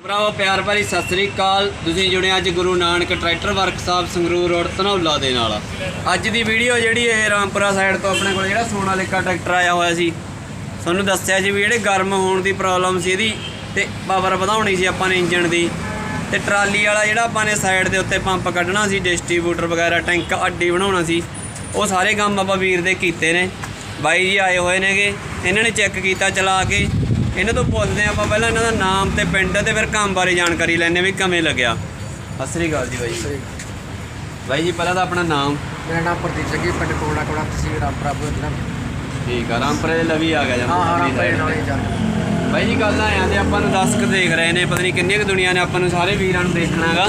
ਭਰਾਵੋ, ਪਿਆਰ ਭਰੀ ਸਤਿ ਸ੍ਰੀ ਅਕਾਲ। ਤੁਸੀਂ ਜੁੜੇ ਅੱਜ Guru Nanak tractor workshop Sangrur road, Dhanaula ਦੇ ਨਾਲ। ਅੱਜ ਦੀ ਵੀਡੀਓ ਜਿਹੜੀ ਇਹ ਰਾਮਪੁਰਾ ਸਾਈਡ ਤੋਂ ਆਪਣੇ ਕੋਲ ਜਿਹੜਾ ਸੋਨਾਲੀਕਾ ਟਰੈਕਟਰ ਆਇਆ ਹੋਇਆ ਸੀ। ਤੁਹਾਨੂੰ ਦੱਸਿਆ ਸੀ ਵੀ ਜਿਹੜੇ ਗਰਮ ਹੋਣ ਦੀ ਪ੍ਰੋਬਲਮ ਸੀ ਇਹਦੀ ਤੇ ਪਾਵਰ ਵਧਾਉਣੀ ਸੀ ਆਪਾਂ ਨੇ ਇੰਜਣ ਦੀ। ਤੇ ਟਰਾਲੀ ਵਾਲਾ ਜਿਹੜਾ ਆਪਾਂ ਨੇ ਸਾਈਡ ਦੇ ਉੱਤੇ ਪੰਪ ਕੱਢਣਾ ਸੀ ਡਿਸਟ੍ਰੀਬਿਊਟਰ ਵਗੈਰਾ ਟੈਂਕ ਅੱਡੀ ਬਣਾਉਣਾ ਸੀ, ਉਹ ਸਾਰੇ ਕੰਮ ਆਪਾਂ ਵੀਰ ਦੇ ਕੀਤੇ ਨੇ। ਬਾਈ ਜੀ ਆਏ ਹੋਏ ਨੇਗੇ, ਇਹਨਾਂ ਨੇ ਚੈੱਕ ਕੀਤਾ, ਚਲਾ ਕੇ ਇਹਨਾਂ ਤੋਂ ਪੁੱਛਦੇ ਆਪਾਂ ਪਹਿਲਾਂ ਇਹਨਾਂ ਦਾ ਨਾਮ ਤੇ ਪਿੰਡ ਤੇ ਫਿਰ ਕੰਮ ਬਾਰੇ ਜਾਣਕਾਰੀ ਲੈਣੇ ਵੀ ਕਿਵੇਂ ਲੱਗਿਆ। ਸਤਿ ਸ੍ਰੀ ਅਕਾਲ ਜੀ ਬਾਈ। ਬਾਈ ਜੀ ਪਹਿਲਾਂ ਤਾਂ ਆਪਣਾ ਨਾਮ। ਮੇਰਾ ਨਾਮ ਪ੍ਰਦੀਪ ਸਿੰਘ ਪਿੰਡ ਕੋੜਾ ਕੋੜਾ ਤਹਿਸੀਲ ਰਾਮਪੁਰਾ ਜ਼ਿਲ੍ਹਾ ਠੀਕ ਆ ਰਾਮਪੁਰੇ ਦੇ ਲਵੀ ਆ ਗਿਆ ਜੰਮੂ ਹਾਂ ਰਾਮਪੁਰੇ ਨਾਲ। ਹੀ ਚੱਲ ਬਾਈ ਜੀ ਗੱਲ ਆਇਆ ਤੇ ਆਪਾਂ ਨੂੰ 10 ਕ ਦੇਖ ਰਹੇ ਨੇ ਪਤਾ ਨਹੀਂ ਕਿੰਨੀ ਕੁ ਦੁਨੀਆ ਨੇ ਆਪਾਂ ਨੂੰ ਸਾਰੇ ਵੀਰਾਂ ਨੂੰ ਦੇਖਣਾਗਾ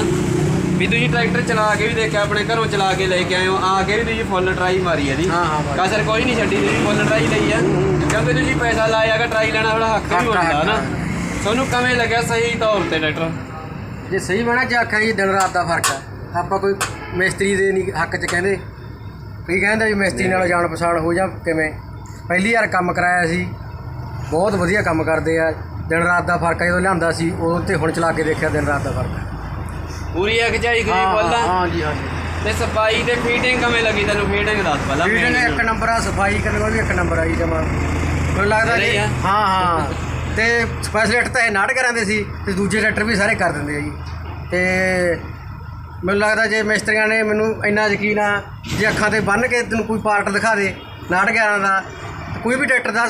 ਵੀ ਤੁਸੀਂ ਟਰੈਕਟਰ ਚਲਾ ਕੇ ਵੀ ਦੇਖਿਆ ਆਪਣੇ ਘਰੋਂ ਚਲਾ ਕੇ ਲੈ ਕੇ ਆਏ ਹੋ ਆ ਕੇ ਵੀ ਤੁਸੀਂ ਫੁੱਲ ਟਰਾਈ ਮਾਰੀ ਹਾਂ, ਹਾਂ, ਮਾਰੀ। ਕਸਰ ਕੋਈ ਨਹੀਂ ਛੱਡੀ ਤੁਸੀਂ ਫੁੱਲ ਟਰਾਈ ਲਈ ਆ। ਕਿਉਂਕਿ ਤੁਸੀਂ ਪੈਸਾ ਲਾਇਆਗਾ ਟਰਾਈ ਲੈਣਾ ਵਾਲਾ ਹੱਕ ਵੀ ਹੁੰਦਾ ਨਾ। ਤੁਹਾਨੂੰ ਕਿਵੇਂ ਲੱਗਿਆ ਸਹੀ ਤੌਰ ਤੇ ਟਰੈਕਟਰ ਜੇ ਸਹੀ ਬਣਾ ਜੇ ਆਖਿਆ ਜੀ ਦਿਨ ਰਾਤ ਦਾ ਫ਼ਰਕ ਆ। ਆਪਾਂ ਕੋਈ ਮਿਸਤਰੀ ਦੇ ਨਹੀਂ ਹੱਕ 'ਚ ਕਹਿੰਦੇ। ਕਈ ਕਹਿੰਦੇ ਜੀ ਮਿਸਤਰੀ ਨਾਲ ਜਾਣ ਪਛਾਣ ਹੋ ਜਾ ਕਿਵੇਂ। ਪਹਿਲੀ ਵਾਰ ਕੰਮ ਕਰਾਇਆ ਸੀ। ਬਹੁਤ ਵਧੀਆ ਕੰਮ ਕਰਦੇ ਆ। ਦਿਨ ਰਾਤ ਦਾ ਫ਼ਰਕ ਜਦੋਂ ਲਿਆਂਦਾ ਸੀ ਉਦੋਂ ਤੇ ਹੁਣ ਚਲਾ ਕੇ ਦੇਖਿਆ ਦਿਨ ਰਾਤ ਦਾ ਫ਼ਰਕ। ਪੂਰੀ ਇੱਕ ਚਾਈ ਗਈ ਹਾਂ ਬੋਲਾਂ ਹਾਂ ਜੀ ਹਾਂ ਜੀ। ਤੇ ਸਫ਼ਾਈ ਤੇ ਫੀਟਿੰਗ ਕਿਵੇਂ ਲੱਗੀ ਤੈਨੂੰ? ਫੀਟਿੰਗ ਦੱਸ ਪਹਿਲਾਂ। main ਇੱਕ ਨੰਬਰ ਆ ਸਫ਼ਾਈ ਕਰਨ ਵਾਲੀ ਇੱਕ ਨੰਬਰ ਆ ਜੀ ਜਮਾ। ਮੈਨੂੰ ਲੱਗਦਾ ਆ? ਹਾਂ ਹਾਂ। ਤੇ ਸਪੈਸ਼ਲਿਸਟ ਤਾਂ ਇਹ ਨਾਟ ਕਰਾਂਦੇ ਸੀ ਤੇ ਦੂਜੇ ਡਾਕਟਰ ਵੀ ਸਾਰੇ ਕਰ ਦਿੰਦੇ ਆ ਜੀ। ਤੇ ਮੈਨੂੰ ਲੱਗਦਾ ਜੇ ਮਿਸਤਰੀਆਂ ਨੇ ਮੈਨੂੰ ਇੰਨਾ ਯਕੀਨ ਆ ਜੇ ਅੱਖਾਂ ਤੇ ਬੰਨ ਕੇ ਤੈਨੂੰ ਕੋਈ ਪਾਰਟ ਦਿਖਾ ਦੇ ਨਾਟ 11 ਦਾ ਕੋਈ ਵੀ ਡਾਕਟਰ ਦਾ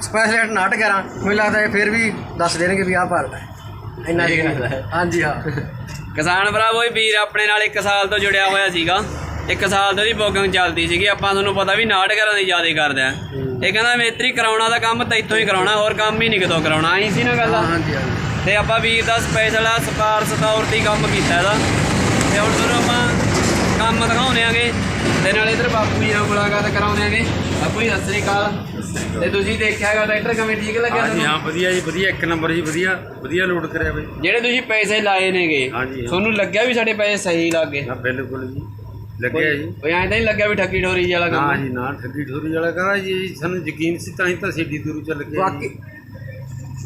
ਸਪੈਸ਼ਲਿਸਟ ਨਾਟ 11 ਮੈਨੂੰ ਲੱਗਦਾ ਇਹ ਫਿਰ ਵੀ ਦੱਸ ਦੇਣਗੇ ਵੀ ਆਹ ਪਾਰਟ ਹੈ ਇੰਨਾ ਯਕੀਨ ਹੈ। ਹਾਂਜੀ ਹਾਂ। ਕਿਸਾਨ ਭਰਾਵੋ ਇਹ ਵੀਰ ਆਪਣੇ ਨਾਲ 1 ਸਾਲ ਤੋਂ ਜੁੜਿਆ ਹੋਇਆ ਸੀਗਾ। 1 ਸਾਲ ਤੋਂ ਦੀ ਬੋਗਿੰਗ ਚੱਲਦੀ ਸੀਗੀ ਆਪਾਂ ਤੁਹਾਨੂੰ ਪਤਾ ਵੀ ਨਾਟ ਘਰਾਂ ਦੀ ਜ਼ਿਆਦਾ ਕਰਦੇ ਆ। ਇਹ ਕਹਿੰਦਾ ਮੇਤਰੀ ਕਰਾਉਣਾ ਦਾ ਕੰਮ ਤਾਂ ਇੱਥੋਂ ਹੀ ਕਰਾਉਣਾ ਹੋਰ ਕੰਮ ਹੀ ਨਹੀਂ ਕਿਤੋਂ ਕਰਾਉਣਾ ਆਈ ਸੀ ਨਾ ਗੱਲ। ਹਾਂਜੀ ਤੇ ਆਪਾਂ ਵੀਰ ਦਾ ਸਪੈਸ਼ਲ ਆ ਸਪਾਰਸ ਤੌਰ ਤੇ ਕੰਮ ਕੀਤਾ ਇਹਦਾ। ਤੇ ਹੁਣ ਤੁਹਾਨੂੰ ਆਪਾਂ ਕੰਮ ਦਿਖਾਉਣੇ ਆਗੇ। ਤੇ ਨਾਲ ਇਧਰ ਬਾਪੂ ਜੀ ਨਾਲ ਮੁਲਾਕਾਤ ਕਰਾਉਣੇ ਆਗੇ। ਬਾਪੂ ਜੀ ਸਤਿ ਸ੍ਰੀ ਅਕਾਲ। ਤੇ ਤੁਸੀਂ ਦੇਖਿਆਗਾ ਟਰੈਕਟਰ ਕਿਵੇਂ ਠੀਕ ਲੱਗਿਆ ਹਾਂਜੀ ਹਾਂ ਤੁਹਾਨੂੰ ਵਧੀਆ ਜੀ ਵਧੀਆ। ਇੱਕ ਨੰਬਰ ਜੀ ਵਧੀਆ ਵਧੀਆ ਲੋਡ ਕਰਿਆ ਬਈ। ਜਿਹੜੇ ਤੁਸੀਂ ਪੈਸੇ ਲਾਏ ਨੇਗੇ। ਤੁਹਾਨੂੰ ਲੱਗਿਆ ਵੀ ਸਾਡੇ ਪੈਸੇ ਸਹੀ ਲੱਗੇ ਹਾਂ ਬਿਲਕੁਲ ਜੀ। ਲੱਗਿਆ ਜੀ। ਕੋਈ ਐਂ ਤਾਂ ਨਹੀਂ ਲੱਗਿਆ ਵੀ ਠੱਗੀ ਠੋਰੀ ਜਿਹਾ ਵਾਲਾ ਨਾ ਕੰਮ ਜੀ ਨਾ ਠੱਗੀ ਠੋਰੀ ਵਾਲਾ ਕਰਾ ਜੀ ਸਾਨੂੰ ਯਕੀਨ ਸੀ ਤਾਂ ਹੀ ਤਾਂ ਸਿੱਧੀ ਦੂਰ ਚੱਲ ਗਏ ਬਾਕੀ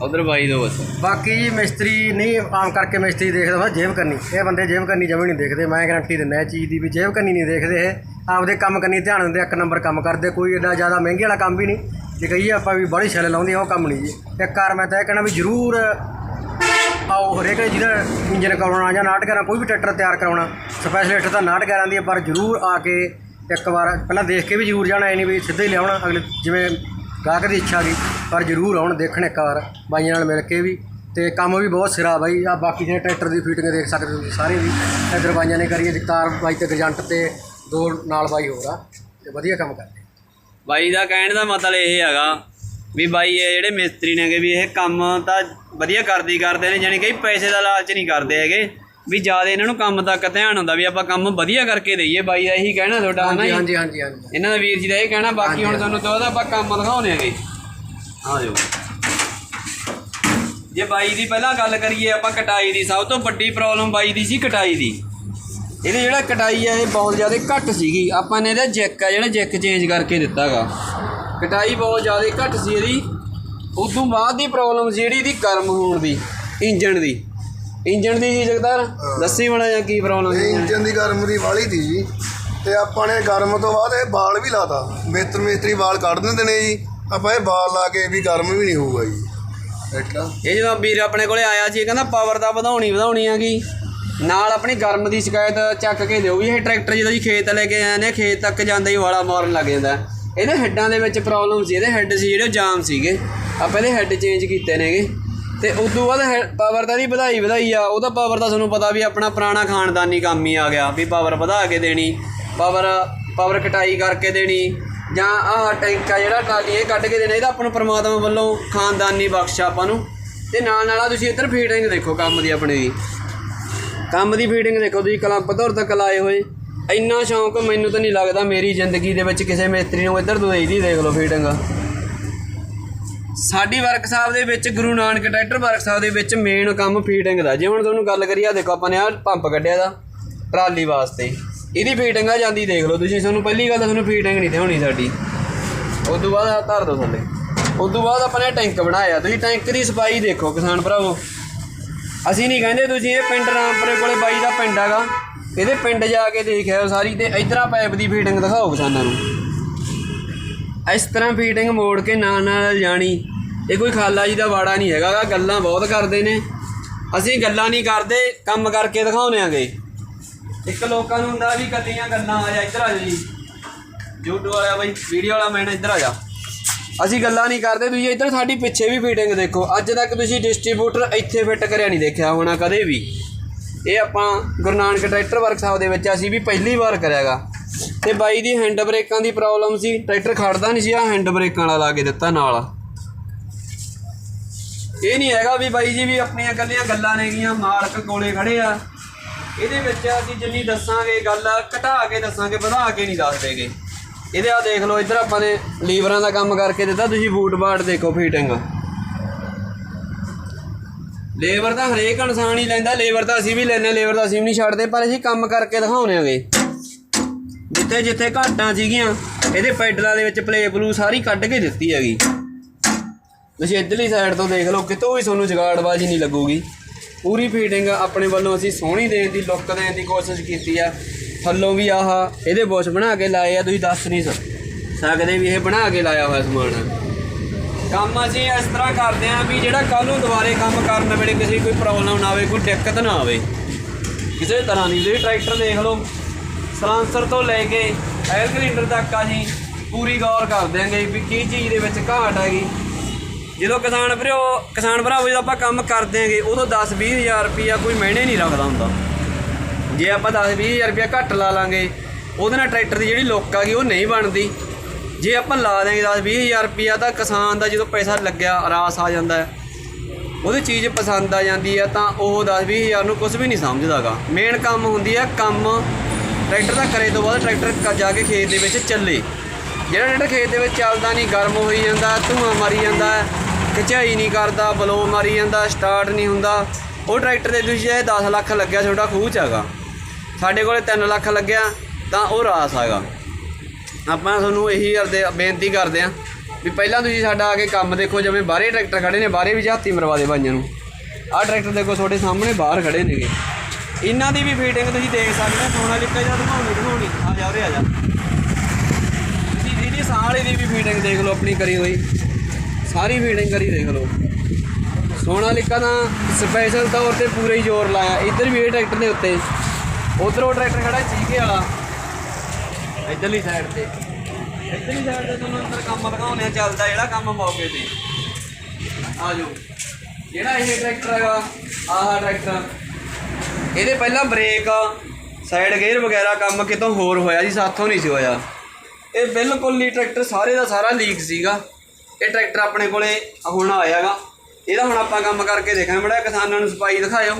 ਉਧਰ ਬਾਈ ਦੋ ਬਸ। ਬਾਕੀ ਜੀ ਮਿਸਤਰੀ ਨਹੀਂ ਆਮ ਕਰਕੇ ਮਿਸਤਰੀ ਦੇਖਦਾ ਵਾ ਜੇਬ ਕਰਨੀ ਇਹ ਬੰਦੇ ਜੇਬ ਕਰਨੀ ਜਮੇ ਨਹੀਂ ਦੇਖਦੇ ਮੈਂ ਗਾਰੰਟੀ ਦਿੰਦਾ ਇਹ ਚੀਜ਼ ਦੀ ਵੀ ਜੇਬ ਕਰਨੀ ਨਹੀਂ ਦੇਖਦੇ ਇਹ। ਆਪਦੇ ਕੰਮ ਕਰਨੀ ਧਿਆਨ ਦਿੰਦੇ ਇੱਕ ਨੰਬਰ ਕੰਮ ਕਰਦੇ ਕੋਈ ਏਡਾ ਜ਼ਿਆਦਾ ਮਹਿੰਗੇ ਵਾਲਾ ਕੰਮ ਵੀ ਨਹੀਂ। ਜੇ ਕਹੀਏ ਆਪਾਂ ਵੀ ਬੜੀ ਛੱਲ ਲਾਉਂਦੇ ਆ ਉਹ ਕੰਮ ਨਹੀਂ ਜੀ। ਇੱਕ ਕਾਰ ਮੈਂ ਤਾਂ ਇਹ ਕਹਿਣਾ ਵੀ ਜ਼ਰੂਰ ਆਓ ਹਰੇਕ ਜਿਹਦਾ ਇੰਜਨ ਕਰਾਉਣਾ ਜਾਂ ਨਾਟ ਕਰਾਂ ਕੋਈ ਵੀ ਟਰੈਕਟਰ ਤਿਆਰ ਕਰਾਉਣਾ ਸਪੈਸ਼ਲਿਸਟ ਤਾਂ ਨਾਟ ਕਰਾਂ ਦੀ ਹੈ, ਪਰ ਜ਼ਰੂਰ ਆ ਕੇ ਇੱਕ ਵਾਰ ਪਹਿਲਾਂ ਦੇਖ ਕੇ ਵੀ ਜ਼ਰੂਰ ਜਾਣਾ ਇਹ ਨਹੀਂ ਵੀ ਸਿੱਧਾ ਹੀ ਲਿਆਉਣਾ ਅਗਲੇ ਜਿਵੇਂ ਗਾਹਕ ਦੀ ਇੱਛਾ ਗਈ ਪਰ ਜ਼ਰੂਰ ਆਉਣ ਦੇਖਣ ਇੱਕ ਵਾਰ ਬਾਈਆਂ ਨਾਲ ਮਿਲ ਕੇ ਵੀ ਤੇ ਕੰਮ ਵੀ ਬਹੁਤ ਸਿਰਾ ਬਾਈ ਆ ਬਾਕੀ ਜਿਹੜੇ ਟਰੈਕਟਰ ਦੀ ਫੀਟਿੰਗ ਦੇਖ ਸਕਦੇ ਹੋ ਤੁਸੀਂ ਸਾਰੇ ਵੀ ਇੱਧਰ ਬਾਈਆਂ ਨੇ ਕਰੀ ਹੈ ਜਗਤਾਰ ਬਾਈ ਤੇ ਗਰਜੰਟ ਤੇ ਦੋ ਨਾਲ ਬਾਈ ਹੋਰ ਆ ਤੇ ਵਧੀਆ ਕੰਮ ਕਰਦੇ ਬਾਈ ਦਾ ਕਹਿਣ ਦਾ ਮਤਲਬ ਇਹ ਹੈਗਾ ਵੀ ਬਾਈ ਇਹ ਜਿਹੜੇ ਮਿਸਤਰੀ ਨੇਗੇ ਵੀ ਇਹ ਕੰਮ ਤਾਂ ਵਧੀਆ ਕਰਦੀ ਕਰਦੇ ਨੇ ਜਾਣੀ ਕਿ ਪੈਸੇ ਦਾ ਲਾਲਚ ਨਹੀਂ ਕਰਦੇ ਹੈਗੇ। ਵੀ ਜ਼ਿਆਦਾ ਇਹਨਾਂ ਨੂੰ ਕੰਮ ਤੱਕ ਧਿਆਨ ਹੁੰਦਾ ਵੀ ਆਪਾਂ ਕੰਮ ਵਧੀਆ ਕਰਕੇ ਦਈਏ ਬਾਈ ਦਾ ਇਹੀ ਕਹਿਣਾ ਤੁਹਾਡਾ ਹਨਾ ਹਾਂਜੀ? ਹਾਂਜੀ ਹਾਂਜੀ ਇਹਨਾਂ ਦਾ ਵੀਰ ਜੀ ਦਾ ਇਹ ਕਹਿਣਾ ਬਾਕੀ ਹੁਣ ਤੁਹਾਨੂੰ ਤੋਂ ਆਪਾਂ ਕੰਮ ਦਿਖਾਉਣੇ ਹੈਗੇ। ਆ ਜਾਓ। ਜੇ ਬਾਈ ਦੀ ਪਹਿਲਾਂ ਗੱਲ ਕਰੀਏ ਆਪਾਂ ਕਟਾਈ ਦੀ ਸਭ ਤੋਂ ਵੱਡੀ ਪ੍ਰੋਬਲਮ ਬਾਈ ਦੀ ਸੀ ਕਟਾਈ ਦੀ। ਇਹਦੀ ਜਿਹੜਾ ਕਟਾਈ ਆ ਇਹ ਬਹੁਤ ਜ਼ਿਆਦਾ ਘੱਟ ਸੀਗੀ। ਆਪਾਂ ਨੇ ਇਹਦਾ ਜੈਕ ਆ ਜਿਹੜਾ ਜੈਕ ਚੇਂਜ ਕਰਕੇ ਦਿੱਤਾਗਾ। ਕਟਾਈ ਬਹੁਤ ਜ਼ਿਆਦਾ ਘੱਟ ਸੀ ਇਹਦੀ। ਉਸ ਤੋਂ ਬਾਅਦ ਦੀ ਪ੍ਰੋਬਲਮ ਸੀ ਜਿਹੜੀ ਇਹਦੀ ਗਰਮ ਹੋਣ ਦੀ ਇੰਜਣ ਦੀ। ਇੰਜਣ ਦੀ ਸੀ ਜਗਦਾਰ ਦੱਸੀ ਬਣਾ ਜਾਂ ਕੀ ਪ੍ਰੋਬਲਮ ਸੀ ਇੰਜਨ ਦੀ ਗਰਮ ਦੀ ਵਾਲੀ ਤੀ ਜੀ। ਤੇ ਆਪਾਂ ਨੇ ਗਰਮ ਤੋਂ ਬਾਅਦ ਇਹ ਬਾਲ ਵੀ ਲਾਤਾ। ਮਿਸਤਰੀ ਮਿਸਤਰੀ ਬਾਲ ਕੱਢ ਦਿੰਦੇ ਨੇ ਜੀ। ਆਪਾਂ ਇਹ ਬਾਲ ਲਾ ਕੇ ਵੀ ਗਰਮ ਵੀ ਨਹੀਂ ਹੋਊਗਾ ਜੀ। ਇਹ ਜਦੋਂ ਵੀਰ ਆਪਣੇ ਕੋਲੇ ਆਇਆ ਸੀ ਇਹ ਕਹਿੰਦਾ ਪਾਵਰ ਤਾਂ ਵਧਾਉਣੀ ਵਧਾਉਣੀ ਹੈਗੀ ਨਾਲ ਆਪਣੀ ਗਰਮ ਦੀ ਸ਼ਿਕਾਇਤ ਚੱਕ ਕੇ ਦਿਓ ਵੀ ਇਹ ਟਰੈਕਟਰ ਜਦੋਂ ਜੀ ਖੇਤ ਲੈ ਕੇ ਆਏ ਨੇ ਖੇਤ ਤੱਕ ਜਾਂਦਾ ਹੀ ਵਾਲਾ ਮਾਰਨ ਲੱਗ ਜਾਂਦਾ। ਇਹਦੇ ਹੈੱਡਾਂ ਦੇ ਵਿੱਚ ਪ੍ਰੋਬਲਮ ਸੀ, ਇਹਦੇ ਹੈੱਡ ਸੀ ਜਿਹੜੇ ਜਾਮ ਸੀਗੇ। ਆਪਾਂ ਇਹਦੇ ਹੈੱਡ ਚੇਂਜ ਕੀਤੇ ਨੇਗੇ। ਤੇ ਉਸ ਤੋਂ ਬਾਅਦ ਪਾਵਰ ਦਾ ਦੀ ਵਧਾਈ ਵਧਾਈ ਆ। ਉਹਦਾ ਪਾਵਰ ਦਾ ਤੁਹਾਨੂੰ ਪਤਾ ਵੀ ਆਪਣਾ ਪੁਰਾਣਾ ਖਾਨਦਾਨੀ ਕੰਮ ਹੀ ਆ ਗਿਆ, ਵੀ ਪਾਵਰ ਵਧਾ ਕੇ ਦੇਣੀ ਪਾਵਰ ਪਾਵਰ ਕਟਾਈ ਕਰਕੇ ਦੇਣੀ, ਜਾਂ ਆਹ ਟੈਂਕ ਆ ਜਿਹੜਾ ਟਾਲੀ ਇਹ ਕੱਢ ਕੇ ਦੇਣਾ ਇਹਦਾ ਆਪਾਂ ਨੂੰ ਪ੍ਰਮਾਤਮਾ ਵੱਲੋਂ ਖਾਨਦਾਨੀ ਬਖਸ਼ ਆਪਾਂ ਨੂੰ। ਤੇ ਨਾਲ ਨਾਲ ਆ ਤੁਸੀਂ ਇੱਧਰ ਫੀਡਿੰਗ ਦੇਖੋ ਕੰਮ ਦੀ ਆਪਣੇ। ਦੀ ਕੰਮ ਦੀ ਫੀਡਿੰਗ ਦੇਖੋ, ਤੁਸੀਂ ਕਲੰਪ ਧੁਰ ਤੱਕ ਲਾਏ ਹੋਏ। ਇੰਨਾ ਸ਼ੌਂਕ ਮੈਨੂੰ ਤਾਂ ਨਹੀਂ ਲੱਗਦਾ ਮੇਰੀ ਜ਼ਿੰਦਗੀ ਦੇ ਵਿੱਚ ਕਿਸੇ ਮੇਤਰੀ ਨੂੰ ਇੱਧਰ ਤੋਂ ਦੀ ਦੇਖ ਲਓ ਫੀਡਿੰਗ ਸਾਡੀ ਵਰਕਸ਼ਾਪ ਦੇ ਵਿੱਚ, ਗੁਰੂ ਨਾਨਕ ਟਰੈਕਟਰ ਵਰਕਸ਼ਾਪ ਦੇ ਵਿੱਚ ਮੇਨ ਕੰਮ ਫੀਟਿੰਗ ਦਾ। ਜੇ ਹੁਣ ਤੁਹਾਨੂੰ ਗੱਲ ਕਰੀਏ, ਆਹ ਦੇਖੋ ਆਪਾਂ ਨੇ ਆਹ ਪੰਪ ਕੱਢਿਆ ਦਾ, ਟਰਾਲੀ ਵਾਸਤੇ। ਇਹਦੀ ਫੀਟਿੰਗ ਆ ਜਾਂਦੀ, ਦੇਖ ਲਓ ਤੁਸੀਂ। ਤੁਹਾਨੂੰ ਪਹਿਲੀ ਗੱਲ ਤਾਂ ਤੁਹਾਨੂੰ ਫੀਟਿੰਗ ਨਹੀਂ ਦਿਖਾਉਣੀ ਸਾਡੀ। ਉਸ ਤੋਂ ਬਾਅਦ ਆਹ ਧਰ ਦੋ ਥੱਲੇ। ਉਸ ਤੋਂ ਬਾਅਦ ਆਪਾਂ ਨੇ ਟੈਂਕ ਬਣਾਇਆ। ਤੁਸੀਂ ਟੈਂਕ ਦੀ ਸਫ਼ਾਈ ਦੇਖੋ ਕਿਸਾਨ ਭਰਾਵੋ। ਅਸੀਂ ਨਹੀਂ ਕਹਿੰਦੇ ਤੁਸੀਂ ਇਹ ਪਿੰਡ ਰਾਮਪੁਰੇ ਕੋਲੇ ਬਾਈ ਦਾ ਪਿੰਡ ਹੈਗਾ। ਇਹਦੇ ਪਿੰਡ ਜਾ ਕੇ ਦੇਖ ਆਇਓ ਸਾਰੀ ਤੇ ਇਧਰਾਂ ਪਾਈਪ ਦੀ ਫੀਟਿੰਗ ਦਿਖਾਓ ਕਿਸਾਨਾਂ ਨੂੰ। ਇਸ ਤਰ੍ਹਾਂ ਫੀਟਿੰਗ ਮੋੜ ਕੇ ਨਾਲ ਨਾਲ ਜਾਣੀ ਇਹ ਕੋਈ ਖਾਲਾ ਜੀ ਦਾ ਵਾੜਾ ਨਹੀਂ ਹੈਗਾ ਗੱਲਾਂ ਬਹੁਤ ਕਰਦੇ ਨੇ। ਅਸੀਂ ਗੱਲਾਂ ਨਹੀਂ ਕਰਦੇ, ਕੰਮ ਕਰਕੇ ਦਿਖਾਉਨੇ ਆਂਗੇ। ਇੱਕ ਲੋਕਾਂ ਨੂੰ ਹੁੰਦਾ ਵੀ ਕੱਲੀਆਂ ਗੱਲਾਂ ਆ ਜਾ, ਇੱਧਰ ਆ ਜਾ ਜੀ। YouTube ਵਾਲਾ ਬਾਈ ਵੀਡੀਓ ਵਾਲਾ ਮੈਨ ਇੱਧਰ ਆ ਜਾ। ਅਸੀਂ ਗੱਲਾਂ ਨਹੀਂ ਕਰਦੇ, ਤੁਸੀਂ ਇੱਧਰ ਸਾਡੀ ਪਿੱਛੇ ਵੀ ਫੀਟਿੰਗ ਦੇਖੋ। ਅੱਜ ਤੱਕ ਤੁਸੀਂ ਡਿਸਟ੍ਰੀਬਿਊਟਰ ਇੱਥੇ ਫਿੱਟ ਕਰਿਆ ਨਹੀਂ ਦੇਖਿਆ ਹੋਣਾ ਕਦੇ ਵੀ। ਇਹ ਆਪਾਂ ਗੁਰੂ ਨਾਨਕ ਟਰੈਕਟਰ ਵਰਕਸ਼ਾਪ ਦੇ ਵਿੱਚ ਅਸੀਂ ਵੀ ਪਹਿਲੀ ਵਾਰ ਕਰਿਆਗਾ। ਤੇ ਬਾਈ ਦੀ ਹੈਂਡ ਬ੍ਰੇਕਾਂ ਦੀ ਪ੍ਰੋਬਲਮ ਸੀ, ਟਰੈਕਟਰ ਖੜਦਾ ਨਹੀਂ ਸੀ ਆ ਹੈਂਡ ਬ੍ਰੇਕਾਂ ਵਾਲਾ ਲਾ ਕੇ ਦਿੱਤਾ ਨਾਲ। ਇਹ ਨਹੀਂ ਹੈਗਾ ਵੀ ਬਾਈ ਜੀ ਵੀ ਆਪਣੀਆਂ ਗੱਲੀਆਂ ਗੱਲਾਂ ਨੇਗੀਆਂ ਮਾਲਕ ਕੋਲੇ ਖੜੇ ਆ। ਇਹਦੇ ਵਿੱਚ ਅਸੀਂ ਜਿੰਨੀ ਦੱਸਾਂਗੇ, ਗੱਲ ਘਟਾ ਕੇ ਦੱਸਾਂਗੇ, ਵਧਾ ਕੇ ਨਹੀਂ ਦੱਸਦੇਗੇ ਇਹਦੇ ਆ ਦੇਖ ਲਓ, ਇੱਧਰ ਆਪਾਂ ਨੇ ਲੀਵਰਾਂ ਦਾ ਕੰਮ ਕਰਕੇ ਦਿੱਤਾ, ਤੁਸੀਂ ਬੂਟ ਬਾਟ ਦੇਖੋ ਫੀਟਿੰਗ ਲੇਬਰ ਤਾਂ ਹਰੇਕ ਇਨਸਾਨ ਹੀ ਲੈਂਦਾ, ਲੇਬਰ ਤਾਂ ਅਸੀਂ ਵੀ ਲੈਨੇ ਲੇਬਰ ਤਾਂ ਅਸੀਂ ਵੀ ਨਹੀਂ ਛੱਡਦੇ, ਪਰ ਅਸੀਂ ਕੰਮ ਕਰਕੇ ਦਿਖਾਉਣੇ ਆਗੇ ਜਿੱਥੇ ਜਿੱਥੇ ਘਾਟਾਂ ਸੀਗੀਆਂ, ਇਹਦੇ ਪੈਡਲਾਂ ਦੇ ਵਿੱਚ ਪਲੇ ਬਲੂ ਸਾਰੀ ਕੱਢ ਕੇ ਦਿੱਤੀ ਹੈਗੀ। ਤੁਸੀਂ ਇੱਧਰਲੀ ਸਾਈਡ ਤੋਂ ਦੇਖ ਲਓ, ਕਿਤੋਂ ਵੀ ਤੁਹਾਨੂੰ ਜਗਾੜਬਾਜ਼ੀ ਨਹੀਂ ਲੱਗੂਗੀ। ਪੂਰੀ ਫੀਟਿੰਗ ਆਪਣੇ ਵੱਲੋਂ ਅਸੀਂ ਸੋਹਣੀ ਦੇਣ ਦੀ ਲੁੱਕ ਦੇਣ ਦੀ ਕੋਸ਼ਿਸ਼ ਕੀਤੀ ਆ। ਥੱਲੋਂ ਵੀ ਆਹ, ਇਹਦੇ ਬੁਸ਼ ਬਣਾ ਕੇ ਲਾਏ ਆ, ਤੁਸੀਂ ਦੱਸ ਨਹੀਂ ਸਕਦੇ ਵੀ ਇਹ ਬਣਾ ਕੇ ਲਾਇਆ ਹੋਇਆ ਸਮਾਨ। ਕੰਮ ਅਸੀਂ ਇਸ ਤਰ੍ਹਾਂ ਕਰਦੇ ਆਂ ਵੀ ਜਿਹੜਾ ਕੱਲ ਨੂੰ ਦੁਬਾਰੇ ਕੰਮ ਕਰਨ ਵੇਲੇ ਕਿਸੇ ਕੋਈ ਪ੍ਰੋਬਲਮ ਨਾ ਆਵੇ, ਕੋਈ ਦਿੱਕਤ ਨਾ ਆਵੇ। ਕਿਸੇ ਤਰ੍ਹਾਂ ਦੀ। ਤੁਸੀਂ ਟਰੈਕਟਰ ਦੇਖ ਲਓ। ਸਲਾਂਸਰ ਤੋਂ ਲੈ ਕੇ ਐਲ ਗ੍ਰਿੰਡਰ ਤੱਕ ਅਸੀਂ ਪੂਰੀ ਗੌਰ ਕਰ ਦਿਆਂਗੇ ਵੀ ਕੀ ਚੀਜ਼ ਦੇ ਵਿੱਚ ਘਾਟ ਹੈਗੀ। ਜਦੋਂ ਕਿਸਾਨ ਭਰਾਓ, ਕਿਸਾਨ ਭਰਾਵੋ, ਜਦੋਂ ਆਪਾਂ ਕੰਮ ਕਰਦੇ ਆਂਗੇ ਉਦੋਂ 10 20000 ਰੁਪਈਆ ਕੋਈ ਮਹੀਨੇ ਨਹੀਂ ਰੱਖਦਾ ਹੁੰਦਾ। ਜੇ ਆਪਾਂ 10 20000 ਰੁਪਇਆ ਘੱਟ ਲਾ ਲਾਂਗੇ, ਉਹਦੇ ਨਾਲ ਟਰੈਕਟਰ ਦੀ ਜਿਹੜੀ ਲੁੱਕ ਗਈ ਉਹ ਨਹੀਂ ਬਣਦੀ। ਜੇ ਆਪਾਂ ਲਾ ਦੇਂਗੇ 10 20000 ਰੁਪਈਆ ਤਾਂ ਕਿਸਾਨ ਦਾ ਜਦੋਂ ਪੈਸਾ ਲੱਗਿਆ, ਰਾਸ ਆ ਜਾਂਦਾ ਹੈ। ਉਹਦੀ ਚੀਜ਼ ਪਸੰਦ ਆ ਜਾਂਦੀ ਹੈ ਤਾਂ ਉਹ 10 20000 ਨੂੰ ਕੁਝ ਵੀ ਨਹੀਂ ਸਮਝਦਾਗਾ। ਮੇਨ ਕੰਮ ਹੁੰਦੀ ਹੈ ਕੰਮ ਟਰੈਕਟਰ ਦਾ ਕਰੇ ਤੋਂ ਬਾਅਦ ਟਰੈਕਟਰ ਜਾ ਕੇ ਖੇਤ ਦੇ ਵਿੱਚ ਚੱਲੇ। ਜਿਹੜਾ ਟਰੈਕਟਰ ਖੇਤ ਦੇ ਵਿੱਚ ਚੱਲਦਾ ਨਹੀਂ, ਗਰਮ ਹੋਈ ਜਾਂਦਾ, ਧੂਆਂ ਮਾਰੀ ਜਾਂਦਾ, ਖਿਚਾਈ ਨਹੀਂ ਕਰਦਾ, ਬਲੋ ਮਾਰੀ ਜਾਂਦਾ ਸਟਾਰਟ ਨਹੀਂ ਹੁੰਦਾ। ਉਹ ਟਰੈਕਟਰ ਦੇ ਤੁਸੀਂ ਇਹ 10 ਲੱਖ ਲੱਗਿਆ, ਤੁਹਾਡਾ ਖੂਹ ਚ ਹੈਗਾ। ਸਾਡੇ ਕੋਲੇ 3 ਲੱਖ ਲੱਗਿਆ, ਤਾਂ ਉਹ ਰਾਸ ਹੈਗਾ। ਆਪਾਂ ਤੁਹਾਨੂੰ ਇਹੀ ਕਰਦੇ ਬੇਨਤੀ ਕਰਦੇ ਆ ਵੀ ਪਹਿਲਾਂ ਤੁਸੀਂ ਸਾਡਾ ਆ ਕੇ ਕੰਮ ਦੇਖੋ, ਜਿਵੇਂ ਬਾਹਰੇ ਟਰੈਕਟਰ ਖੜੇ ਨੇ, ਬਾਹਰੇ ਵੀ ਝਾਤੀ ਮਰਵਾ ਦੇ ਭਾਈਆਂ ਨੂੰ। ਆਹ ਟਰੈਕਟਰ ਦੇਖੋ, ਤੁਹਾਡੇ ਸਾਹਮਣੇ ਬਾਹਰ ਖੜੇ ਨੇਗੇ ਇਹਨਾਂ ਦੀ ਵੀ ਫੀਟਿੰਗ ਤੁਸੀਂ ਦੇਖ ਸਕਦੇ ਹੋ, ਸੋਨਾ ਲਿਖਿਆ ਜਾਂ ਦਿਖਾਉਣੀ ਦਿਖਾਉਣੀ। ਆ ਜਾ ਉਰੇ ਆ ਜਾ। ਤੁਸੀਂ ਇਹਦੀ ਸਾਲੀ ਦੀ ਵੀ ਫੀਟਿੰਗ ਦੇਖ ਲਓ, ਆਪਣੀ ਕਰੀ ਹੋਈ। ਸਾਰੀ ਫੀਟਿੰਗ ਕਰੀ ਦੇਖ ਲਓ। ਸੋਨਾ ਲਿਖਾ ਦਾ ਸਪੈਸ਼ਲ ਤੌਰ ਤੇ ਪੂਰਾ ਹੀ ਜ਼ੋਰ ਲਾਇਆ। ਇੱਧਰ ਵੀ ਇਹ ਟਰੈਕਟਰ ਦੇ ਉੱਤੇ। ਉਧਰ ਉਹ ਟਰੈਕਟਰ ਖੜਾ ਚੀਕੇ ਵਾਲਾ। ਇੱਧਰਲੀ ਸਾਈਡ ਤੇ। ਇੱਧਰਲੀ ਸਾਈਡ ਤੇ ਤੁਹਾਨੂੰ ਅੰਦਰ ਕੰਮ ਦਿਖਾਉਂਦੇ ਆ, ਚੱਲਦਾ ਜਿਹੜਾ ਕੰਮ ਮੌਕੇ ਤੇ। ਆ ਜਾਓ ਜਿਹੜਾ ਇਹ ਟਰੈਕਟਰ ਹੈਗਾ, ਆਹ ਟਰੈਕਟਰ ਇਹਦੇ ਪਹਿਲਾਂ ਬ੍ਰੇਕ ਸਾਈਡ ਗੇਅਰ ਵਗੈਰਾ ਕੰਮ ਕਿਤੋਂ ਹੋਰ ਹੋਇਆ ਜੀ, ਸਾਥੋਂ ਨਹੀਂ ਸੀ ਹੋਇਆ। ਇਹ ਬਿਲਕੁਲ ਹੀ ਟਰੈਕਟਰ ਸਾਰੇ ਦਾ ਸਾਰਾ ਲੀਕ ਸੀਗਾ। ਇਹ ਟਰੈਕਟਰ ਆਪਣੇ ਕੋਲੇ ਹੁਣ ਆਇਆਗਾ ਇਹਦਾ ਹੁਣ ਆਪਾਂ ਕੰਮ ਕਰਕੇ ਦੇਖਾਂਗੇ। ਬੜਾ ਕਿਸਾਨਾਂ ਨੂੰ ਸਪਾਈ ਦਿਖਾਇਓ।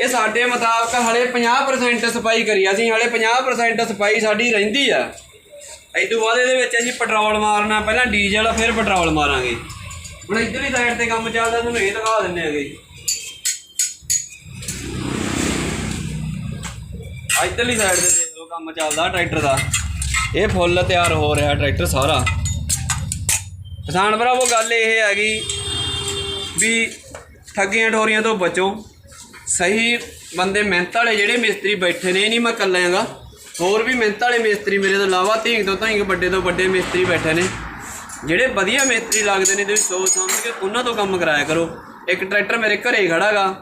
ਇਹ ਸਾਡੇ ਮੁਤਾਬਕ ਹਲੇ 50% ਸਫ਼ਾਈ ਕਰੀ ਅਸੀਂ, ਹਲੇ 50% ਸਫ਼ਾਈ ਸਾਡੀ ਰਹਿੰਦੀ ਆ। ਇਦੋਂ ਬਾਅਦ ਇਹਦੇ ਵਿੱਚ ਅਸੀਂ ਪੈਟਰੋਲ ਮਾਰਨਾ, ਪਹਿਲਾਂ ਡੀਜ਼ਲ, ਫਿਰ ਪੈਟਰੋਲ ਮਾਰਾਂਗੇ। ਹੁਣ ਇੱਧਰਲੀ ਸਾਈਡ ਤੇ ਕੰਮ ਚੱਲਦਾ, ਤੁਹਾਨੂੰ ਇਹ ਦਿਖਾ ਦਿੰਨੇ ਹੈਗੇ। ਆ ਇੱਧਰਲੀ ਸਾਈਡ ਤੇ ਦੇਖ ਲਓ ਕੰਮ ਚੱਲਦਾ ਟਰੈਕਟਰ ਦਾ। ਇਹ ਫੁੱਲ ਤਿਆਰ ਹੋ ਰਿਹਾ ਟਰੈਕਟਰ ਸਾਰਾ। ਕਿਸਾਨ ਭਰਾਵੋ, ਗੱਲ ਇਹ ਹੈਗੀ ਵੀ ਠੱਗੀਆਂ ਠੋਰੀਆਂ ਤੋਂ ਬਚੋ। ਸਹੀ ਬੰਦੇ ਮਿਹਨਤ ਵਾਲੇ ਜਿਹੜੇ ਮਿਸਤਰੀ ਬੈਠੇ ਨੇ ਇਹ ਨਹੀਂ ਮੈਂ ਇਕੱਲਾ ਹੈਗਾ। ਹੋਰ ਵੀ ਮਿਹਨਤ ਵਾਲੇ ਮਿਸਤਰੀ ਮੇਰੇ ਤੋਂ ਇਲਾਵਾ ਧੀਂਗ ਤੋਂ ਧੀਂਗ ਵੱਡੇ ਤੋਂ ਵੱਡੇ ਮਿਸਤਰੀ ਬੈਠੇ ਨੇ। ਜਿਹੜੇ ਵਧੀਆ ਮਿਸਤਰੀ ਲੱਗਦੇ ਨੇ ਤੁਸੀਂ ਸੋਚ ਸਮਝ ਕੇ ਉਹਨਾਂ ਤੋਂ ਕੰਮ ਕਰਾਇਆ ਕਰੋ। ਇੱਕ ਟਰੈਕਟਰ ਮੇਰੇ ਘਰੇ ਖੜਾਗਾ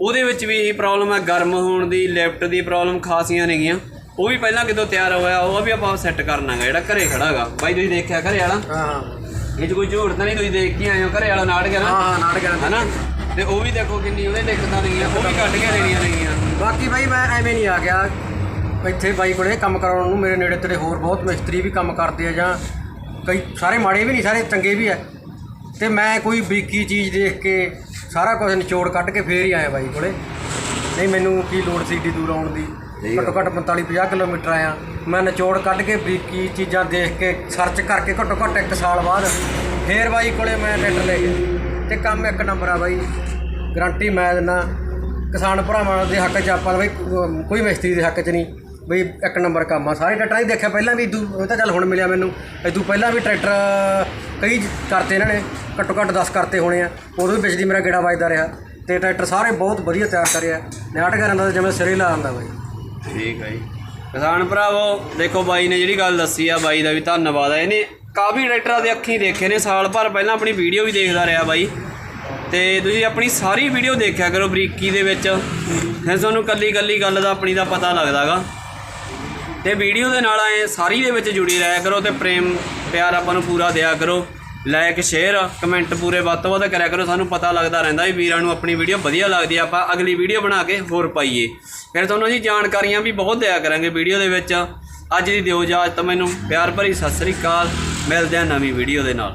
ਉਹਦੇ ਵਿੱਚ ਵੀ ਇਹੀ ਪ੍ਰੋਬਲਮ ਹੈ ਗਰਮ ਹੋਣ ਦੀ ਲਿਫਟ ਦੀ ਪ੍ਰੋਬਲਮ ਖਾਸੀਆਂ ਨੇਗੀਆਂ ਉਹ ਵੀ ਪਹਿਲਾਂ ਕਿਤੋਂ ਤਿਆਰ ਹੋਇਆ ਉਹ ਵੀ ਆਪਾਂ ਸੈੱਟ ਕਰਨਾਗਾ ਜਿਹੜਾ ਘਰੇ ਖੜਾਗਾ ਬਾਈ ਤੁਸੀਂ ਦੇਖਿਆ ਘਰੇ ਵਾਲਾ? ਹਾਂ। ਇਹ 'ਚ ਕੋਈ ਝੂਠ ਤਾਂ ਨਹੀਂ ਤੁਸੀਂ ਦੇਖ ਕੇ ਆਏ ਹੋ ਘਰੇ ਵਾਲਾ ਨਾੜ ਗਿਆ ਨਾ? ਹਾਂ ਨਾੜ ਗਿਆ। ਹਨਾ? ਤੇ ਉਹ ਵੀ ਦੇਖੋ ਕਿੰਨੀ ਉਹਦੇ ਦਿੱਕਤਾਂ ਨੇਗੀਆਂ ਉਹ ਵੀ ਕੱਢ ਕੇ ਦੇਣੀਆਂ ਨੇਗੀਆਂ ਬਾਕੀ ਬਾਈ ਮੈਂ ਐਵੇਂ ਨਹੀਂ ਆ ਗਿਆ। ਇੱਥੇ ਬਾਈ ਕੋਲੇ ਕੰਮ ਕਰਾਉਣ ਨੂੰ ਮੇਰੇ ਨੇੜੇ ਤੇੜੇ ਹੋਰ ਬਹੁਤ ਮਿਸਤਰੀ ਵੀ ਕੰਮ ਕਰਦੇ ਆ ਜਾਂ ਕਈ ਸਾਰੇ ਮਾੜੇ ਵੀ ਨਹੀਂ ਸਾਰੇ ਚੰਗੇ ਵੀ ਆ। ਤੇ ਮੈਂ ਕੋਈ ਬਰੀਕੀ ਚੀਜ਼ ਦੇਖ ਕੇ ਸਾਰਾ ਕੁਝ ਨਿਚੋੜ ਕੱਢ ਕੇ ਫੇਰ ਹੀ ਆਇਆ ਬਾਈ ਕੋਲੇ। ਨਹੀਂ ਮੈਨੂੰ ਕੀ ਲੋੜ ਸੀ ਏਡੀ ਦੂਰ ਆਉਣ ਦੀ? ਘੱਟੋ ਘੱਟ 45 50 ਕਿਲੋਮੀਟਰ ਆਇਆ। ਮੈਂ ਨਿਚੋੜ ਕੱਢ ਕੇ ਬਰੀਕੀ ਚੀਜ਼ਾਂ ਦੇਖ ਕੇ ਸਰਚ ਕਰਕੇ ਘੱਟੋ ਘੱਟ ਇੱਕ ਸਾਲ ਬਾਅਦ ਫੇਰ ਬਾਈ ਕੋਲੇ ਮੈਂ ਟਰੈਕਟਰ ਲੈ ਗਿਆ ਤੇ ਕੰਮ ਇੱਕ ਨੰਬਰ ਆ ਬਾਈ ਗਰੰਟੀ ਮੈਂ ਦਿੰਦਾ। ਕਿਸਾਨ ਭਰਾਵਾਂ ਦੇ ਹੱਕ 'ਚ ਆਪਾਂ ਬਈ ਕੋਈ ਮਿਸਤਰੀ ਦੇ ਹੱਕ 'ਚ ਨਹੀਂ। ਬਈ, ਇੱਕ ਨੰਬਰ ਕੰਮ ਆ। ਸਾਰੇ ਟਰੈਕਟਰਾਂ ਹੀ ਦੇਖਿਆ ਪਹਿਲਾਂ ਵੀ ਇਦੂ ਉਹ ਤਾਂ ਚੱਲ ਹੁਣ ਮਿਲਿਆ ਮੈਨੂੰ। ਇਦੂ ਪਹਿਲਾਂ ਵੀ ਟਰੈਕਟਰ, ਕਈ ਕਰਤੇ ਇਹਨਾਂ ਨੇ, ਘੱਟੋ ਘੱਟ 10 ਕਰਤੇ ਹੋਣੇ ਆ। ਉਦੋਂ ਵੀ ਬਿਜਲੀ ਮੇਰਾ ਗੇੜਾ ਵੱਜਦਾ ਰਿਹਾ। ਤੇ ਟਰੈਕਟਰ ਸਾਰੇ ਬਹੁਤ ਵਧੀਆ ਤਿਆਰ ਕਰਿਆ। ਨਾਟ ਕਰਨ ਦਾ ਤਾਂ ਜਿਵੇਂ ਸਿਰੇ ਲਾ ਆਂਦਾ ਬਾਈ। ਠੀਕ ਹੈ ਜੀ। ਕਿਸਾਨ ਭਰਾਵੋ, ਦੇਖੋ ਬਾਈ ਨੇ ਜਿਹੜੀ ਗੱਲ ਦੱਸੀ ਆ, ਬਾਈ ਦਾ ਵੀ ਧੰਨਵਾਦ ਆ। ਇਹਨੇ ਕਾਫੀ ਟਰੈਕਟਰਾਂ ਦੇ ਅੱਖੀਂ ਦੇਖੇ ਨੇ, ਸਾਲ ਭਰ ਪਹਿਲਾਂ ਆਪਣੀ ਵੀਡੀਓ ਵੀ ਦੇਖਦਾ ਰਿਹਾ ਬਾਈ। ਤੇ ਤੁਸੀਂ ਆਪਣੀ ਸਾਰੀ ਵੀਡੀਓ ਦੇਖਿਆ ਕਰੋ ਬਰੀਕੀ ਦੇ ਵਿੱਚ। ਫਿਰ ਤੁਹਾਨੂੰ ਕੱਲੀ ਕੱਲੀ ਗੱਲ ਦਾ ਆਪਣੀ ਦਾ ਪਤਾ ਲੱਗਦਾਗਾ। ਤੇ ਵੀਡੀਓ ਦੇ ਨਾਲ ਐ ਸਾਰੀ ਦੇ ਵਿੱਚ ਜੁੜੀ ਰਹਿਆ ਕਰੋ ਤੇ ਪ੍ਰੇਮ, ਪਿਆਰ ਆਪਾਂ ਨੂੰ ਪੂਰਾ ਦਿਆ ਕਰੋ। ਲਾਈਕ ਸ਼ੇਅਰ ਕਮੈਂਟ ਪੂਰੇ ਵੱਧ ਤੋਂ ਵੱਧ ਕਰਿਆ ਕਰੋ, ਸਾਨੂੰ ਪਤਾ ਲੱਗਦਾ ਰਹਿੰਦਾ ਵੀ ਵੀਰਾਂ ਨੂੰ ਆਪਣੀ ਵੀਡੀਓ ਵਧੀਆ ਲੱਗਦੀ ਆ। ਆਪਾਂ ਅਗਲੀ ਵੀਡੀਓ ਬਣਾ ਕੇ ਹੋਰ ਪਾਈਏ। ਫਿਰ ਤੁਹਾਨੂੰ ਜੀ ਜਾਣਕਾਰੀਆਂ ਵੀ ਬਹੁਤ ਦਿਆ ਕਰਾਂਗੇ ਵੀਡੀਓ ਦੇ ਵਿੱਚ। ਅੱਜ ਦੀ ਦਿਓ ਇਜਾਜ਼ਤ, ਮੈਨੂੰ ਪਿਆਰ ਭਰੀ ਸਤਿ ਸ੍ਰੀ ਅਕਾਲ। ਮਿਲਦੇ ਆ ਨਵੀਂ ਵੀਡੀਓ ਦੇ ਨਾਲ।